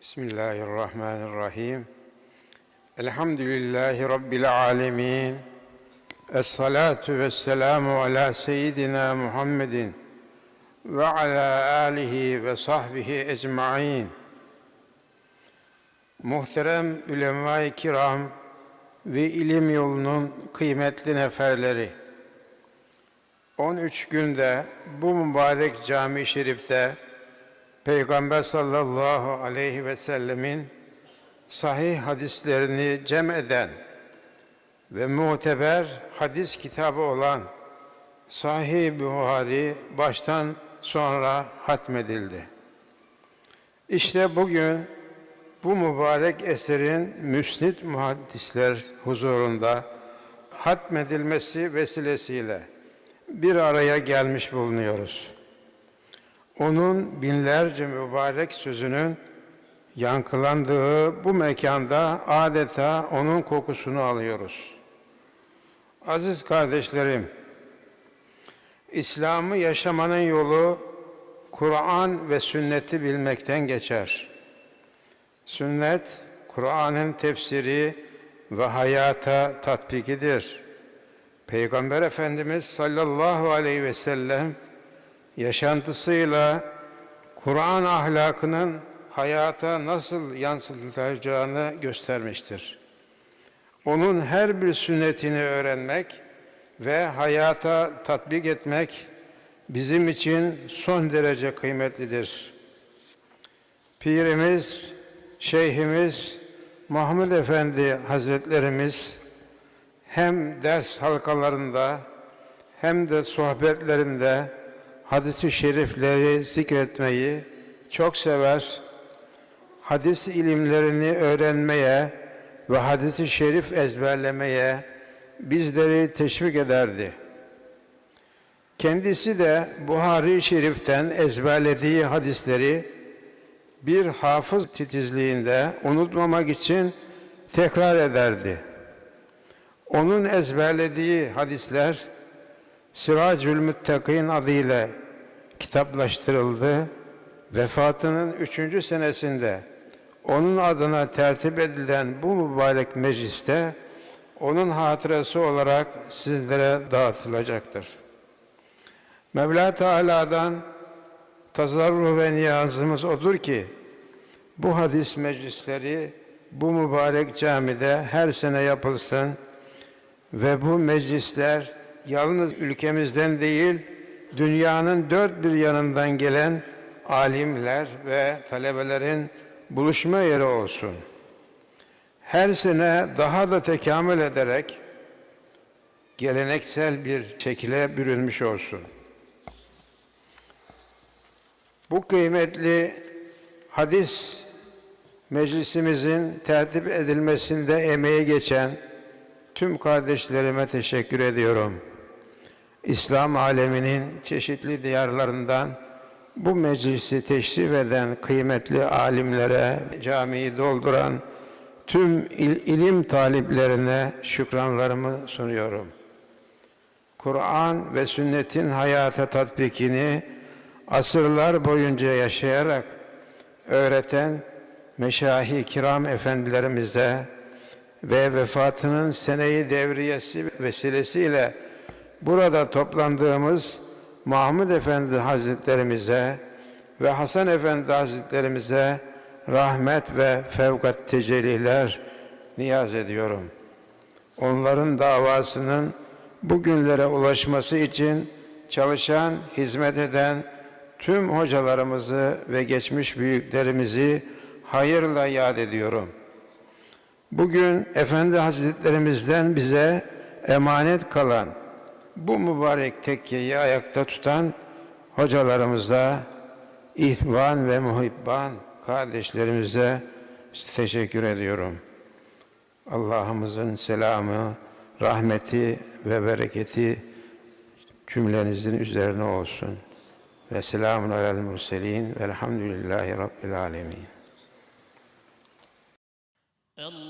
Bismillahirrahmanirrahim. Elhamdülillahi Rabbil alemin. Esselatu vesselamu ala seyyidina Muhammedin ve ala alihi ve sahbihi ecmain. Muhterem ulema-i kiram ve ilim yolunun kıymetli neferleri. 13 günde bu mübarek cami-i şerifte Peygamber sallallahu aleyhi ve sellemin sahih hadislerini cem eden ve muteber hadis kitabı olan Sahih Buhari baştan sonra hatmedildi. İşte bugün bu mübarek eserin müsnit muhaddisler huzurunda hatmedilmesi vesilesiyle bir araya gelmiş bulunuyoruz. Onun binlerce mübarek sözünün yankılandığı bu mekanda adeta onun kokusunu alıyoruz. Aziz kardeşlerim, İslam'ı yaşamanın yolu Kur'an ve sünneti bilmekten geçer. Sünnet, Kur'an'ın tefsiri ve hayata tatbikidir. Peygamber Efendimiz sallallahu aleyhi ve sellem yaşantısıyla Kur'an ahlakının hayata nasıl yansıtılacağını göstermiştir. Onun her bir sünnetini öğrenmek ve hayata tatbik etmek bizim için son derece kıymetlidir. Pirimiz, Şeyhimiz Mahmud Efendi Hazretlerimiz hem ders halkalarında hem de sohbetlerinde hadisi şerifleri zikretmeyi çok sever. Hadis ilimlerini öğrenmeye ve hadisi şerif ezberlemeye bizleri teşvik ederdi. Kendisi de Buhari Şerif'ten ezberlediği hadisleri bir hafız titizliğinde unutmamak için tekrar ederdi. Onun ezberlediği hadisler Siracül Müttakin adıyla kitaplaştırıldı. Vefatının üçüncü senesinde onun adına tertip edilen bu mübarek mecliste onun hatırası olarak sizlere dağıtılacaktır. Mevla Teala'dan tazarruh ve niyazımız odur ki bu hadis meclisleri bu mübarek camide her sene yapılsın ve bu meclisler yalnız ülkemizden değil dünyanın dört bir yanından gelen alimler ve talebelerin buluşma yeri olsun. Her sene daha da tekamül ederek geleneksel bir şekilde bürünmüş olsun. Bu kıymetli hadis meclisimizin tertip edilmesinde emeği geçen tüm kardeşlerime teşekkür ediyorum. İslam aleminin çeşitli diyarlarından bu meclisi teşrif eden kıymetli alimlere, camiyi dolduran tüm il, ilim taliplerine şükranlarımı sunuyorum. Kur'an ve sünnetin hayata tatbikini asırlar boyunca yaşayarak öğreten meşahi kiram efendilerimize ve vefatının seneyi devriyesi vesilesiyle burada toplandığımız Mahmud Efendi Hazretlerimize ve Hasan Efendi Hazretlerimize rahmet ve fevkat tecelliler niyaz ediyorum. Onların davasının bugünlere ulaşması için çalışan, hizmet eden tüm hocalarımızı ve geçmiş büyüklerimizi hayırla yad ediyorum. Bugün Efendi Hazretlerimizden bize emanet kalan bu mübarek tekkeyi ayakta tutan hocalarımıza, ihvan ve muhibban kardeşlerimize teşekkür ediyorum. Allah'ımızın selamı, rahmeti ve bereketi cümlenizin üzerine olsun. Ve selamun alel murselin velhamdülillahi rabbil alemin. Allah